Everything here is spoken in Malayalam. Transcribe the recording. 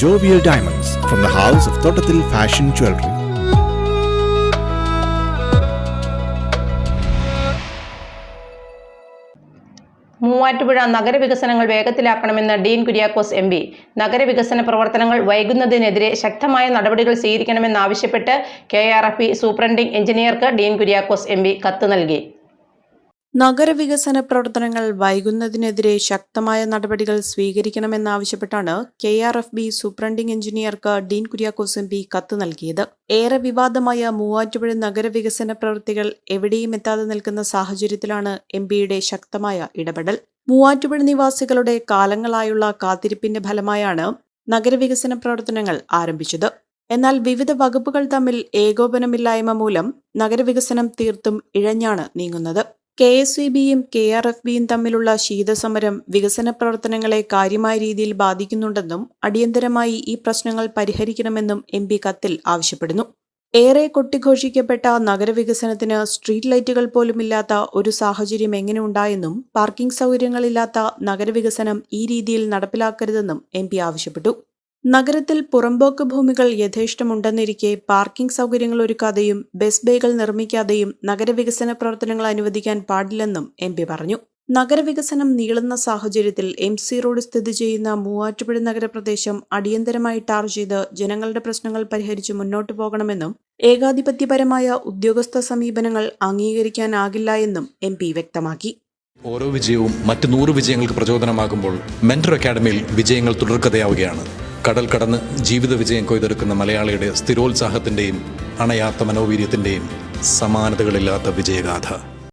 Jovial diamonds from the house of Thottathil fashion jewellery Muvattupuzha നഗരവികസനങ്ങൾ വേഗത്തിലാക്കണമെന്ന് ഡീൻ കുര്യാക്കോസ് എം പി. നഗരവികസന പ്രവർത്തനങ്ങൾ വൈകുന്നതിനെതിരെ ശക്തമായ നടപടികൾ സ്വീകരിക്കണമെന്നാവശ്യപ്പെട്ട് K R F P superintending എഞ്ചിനീയർക്ക് Dean Kuriakose M P കത്ത് നൽകി. നഗരവികസന പ്രവർത്തനങ്ങൾ വൈകുന്നതിനെതിരെ ശക്തമായ നടപടികൾ സ്വീകരിക്കണമെന്നാവശ്യപ്പെട്ടാണ് K R F B superintending എഞ്ചിനീയർക്ക് Dean Kuriakose M P കത്ത് നൽകിയത്. ഏറെ വിവാദമായ മൂവാറ്റുപുഴ നഗരവികസന പ്രവൃത്തികൾ എവിടെയും എത്താതെ നിൽക്കുന്ന സാഹചര്യത്തിലാണ് എം പിയുടെ ശക്തമായ ഇടപെടൽ. മൂവാറ്റുപുഴ നിവാസികളുടെ കാലങ്ങളായുള്ള കാത്തിരിപ്പിന്റെ ഫലമായാണ് നഗരവികസന പ്രവർത്തനങ്ങൾ ആരംഭിച്ചത്. എന്നാൽ വിവിധ വകുപ്പുകൾ തമ്മിൽ ഏകോപനമില്ലായ്മ മൂലം നഗരവികസനം തീർത്തും ഇഴഞ്ഞാണ് നീങ്ങുന്നത്. കെ എസ് ഇ ബിയും കെ ആർ എഫ് ബിയും തമ്മിലുള്ള ശീതസമരം വികസന പ്രവർത്തനങ്ങളെ കാര്യമായ രീതിയിൽ ബാധിക്കുന്നുണ്ടെന്നും അടിയന്തരമായി ഈ പ്രശ്നങ്ങൾ പരിഹരിക്കണമെന്നും എം പി കത്തിൽ ആവശ്യപ്പെടുന്നു. ഏറെ കൊട്ടിഘോഷിക്കപ്പെട്ട നഗരവികസനത്തിന് സ്ട്രീറ്റ് ലൈറ്റുകൾ പോലുമില്ലാത്ത ഒരു സാഹചര്യം എങ്ങനെ ഉണ്ടായെന്നും പാർക്കിംഗ് സൗകര്യങ്ങളില്ലാത്ത നഗരവികസനം ഈ രീതിയിൽ നടപ്പിലാക്കരുതെന്നും എം ആവശ്യപ്പെട്ടു. നഗരത്തിൽ പുറമ്പോക്ക് ഭൂമികൾ യഥേഷ്ടമുണ്ടെന്നിരിക്കെ പാർക്കിംഗ് സൗകര്യങ്ങൾ ഒരുക്കാതെയും ബസ് ബേകൾ നിർമ്മിക്കാതെയും നഗരവികസന പ്രവർത്തനങ്ങൾ അനുവദിക്കാൻ പാടില്ലെന്നും എം പി പറഞ്ഞു. നഗരവികസനം നീളുന്ന സാഹചര്യത്തിൽ എം സി റോഡ് സ്ഥിതി ചെയ്യുന്ന മൂവാറ്റുപുഴ നഗരപ്രദേശം അടിയന്തരമായി ടാർ ചെയ്ത് ജനങ്ങളുടെ പ്രശ്നങ്ങൾ പരിഹരിച്ച് മുന്നോട്ടു പോകണമെന്നും ഏകാധിപത്യപരമായ ഉദ്യോഗസ്ഥ സമീപനങ്ങൾ അംഗീകരിക്കാനാകില്ല എന്നും എം പി വ്യക്തമാക്കി. ഓരോ വിജയവും മറ്റ് നൂറ് വിജയങ്ങൾക്ക് പ്രചോദനമാകുമ്പോൾ മെന്റർ അക്കാഡമിയിൽ വിജയങ്ങൾ തുടർക്കഥയാവുകയാണ്. കടൽ കടന്ന് ജീവിത വിജയം കൊയ്തെടുക്കുന്ന മലയാളിയുടെ സ്ഥിരോത്സാഹത്തിന്റെയും അണയാത്ത മനോവീര്യത്തിന്റെയും സമാനതകളില്ലാത്ത വിജയഗാഥ.